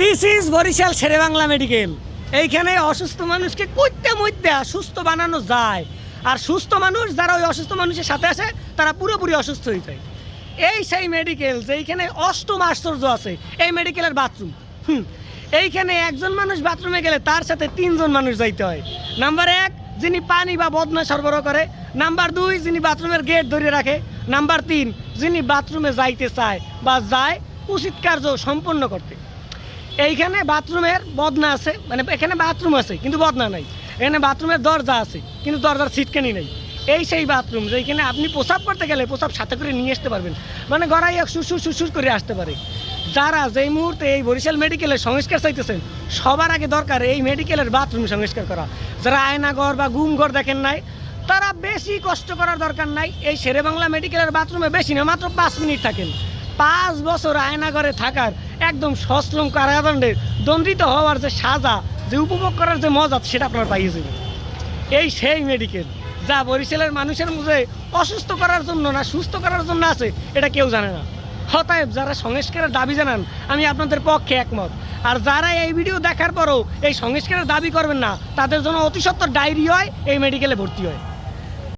This is Barishal Shere Bangla medical. এইখানে অসুস্থ মানুষকে কইতে মইতে সুস্থ বানানো যায়। আর সুস্থ মানুষ যারা ওই অসুস্থ মানুষের সাথে আসে, তারা পুরোপুরি অসুস্থ হয়ে যায়। এই সেই মেডিকেল যেইখানে অষ্টম আশ্চর্য আছে, এই মেডিকেলের বাথরুম হুম, এইখানে একজন মানুষ বাথরুমে গেলে তার সাথে তিনজন মানুষ যাইতে হয়। নাম্বার এক, যিনি পানি বা বদনা সরবরাহ করে। নাম্বার দুই, যিনি বাথরুমের গেট ধরে রাখে। নাম্বার তিন, যিনি বাথরুমে যাইতে চায় বা যায়, উচিত কার্য সম্পন্ন করতে। এইখানে বাথরুমের বদনা আছে মানে এখানে বাথরুম আছে, কিন্তু বদনা নাই। এখানে বাথরুমের দরজা আছে, কিন্তু দরজার সিটকানি নেই। এই সেই বাথরুম যেখানে আপনি প্রসাব করতে গেলে প্রসাব সাথে করে নিয়ে আসতে পারবেন। মানে গড়াই এক সুসুর সুসুর করে আসতে পারে। যারা যেই মুহূর্তে এই বরিশাল মেডিকেলের সংস্কার চাইতেছেন, সবার আগে দরকার এই মেডিকেলের বাথরুম সংস্কার করা। যারা আয়নাঘর বা গুমঘর দেখেন নাই, তারা বেশি কষ্ট করার দরকার নাই। এই শেরে বাংলা মেডিকেলের বাথরুমে বেশি না, মাত্র পাঁচ মিনিট থাকেন। পাঁচ বছর আয়নাঘরে থাকার একদম সশ্রম কারাদণ্ডের দণ্ডিত হওয়ার যে সাজা, যে উপভোগ করার যে মজা, সেটা আপনার পাইয়ে যাবেন। এই সেই মেডিকেল যা বরিশালের মানুষের মধ্যে অসুস্থ করার জন্য না, সুস্থ করার জন্য আছে, এটা কেউ জানে না। হতায় যারা সংস্কারের দাবি জানান, আমি আপনাদের পক্ষে একমত। আর যারা এই ভিডিও দেখার পরও এই সংস্কারের দাবি করবেন না, তাদের জন্য অতি সত্তর ডায়েরি হয়, এই মেডিকেলে ভর্তি হয়।